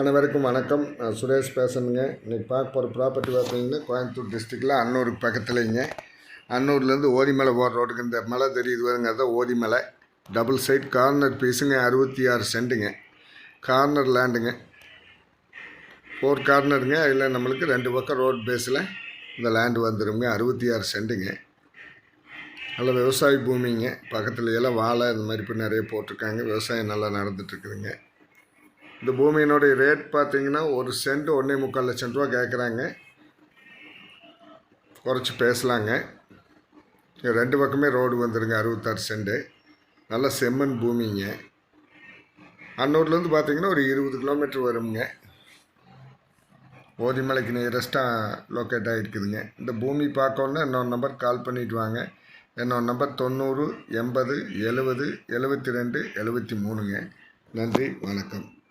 அனைவருக்கும் வணக்கம். நான் சுரேஷ் பேசணுங்க இன்றைக்கி பார்க்க போகிற ப்ராப்பர்ட்டி பார்த்தீங்கன்னா கோயம்புத்தூர் டிஸ்ட்ரிக்டில் அன்னூருக்கு பக்கத்துலேங்க. அன்னூர்லேருந்து ஓரிமலை போகிற ரோடுக்கு இந்த மலை தெரியுது வருங்க அதான் ஓரிமலை. டபுள் சைட் கார்னர் பீஸுங்க அறுபத்தி ஆறு சென்ட்டுங்க கார்னர் லேண்டுங்க ஃபோர் கார்னருங்க அதில் நம்மளுக்கு ரெண்டு பக்கம் ரோட் பேஸில் இந்த லேண்டு வந்துடுங்க அறுபத்தி ஆறு சென்ட்டுங்க நல்ல விவசாய பூமிங்க. பக்கத்துல எல்லாம் வாழை இந்த மாதிரி இப்போ நிறைய போட்டிருக்காங்க. விவசாயம் நல்லா நடந்துகிட்ருக்குதுங்க இந்த பூமியினுடைய ரேட் பார்த்தீங்கன்னா ஒரு சென்ட் ஒன்றே முக்கால் லட்சம் ரூபா கேட்குறாங்க. குறைச்சி பேசலாங்க. ரெண்டு பக்கமே ரோடு வந்துடுங்க அறுபத்தாறு சென்ட்டு நல்ல செம்மண் பூமிங்க. அன்னூர்லேருந்து பார்த்தீங்கன்னா ஒரு இருபது கிலோமீட்டர் வருங்க. ஓதிமலைக்கு நியரஸ்ட்டாக லொக்கேட் ஆகிருக்குதுங்க இந்த பூமி பார்க்கணுன்னா இன்னொரு நம்பர் கால் பண்ணிட்டு வாங்க. என்னோட நம்பர் தொண்ணூறு எண்பது எழுபது எழுபத்தி ரெண்டு எழுபத்தி மூணுங்க. நன்றி வணக்கம்.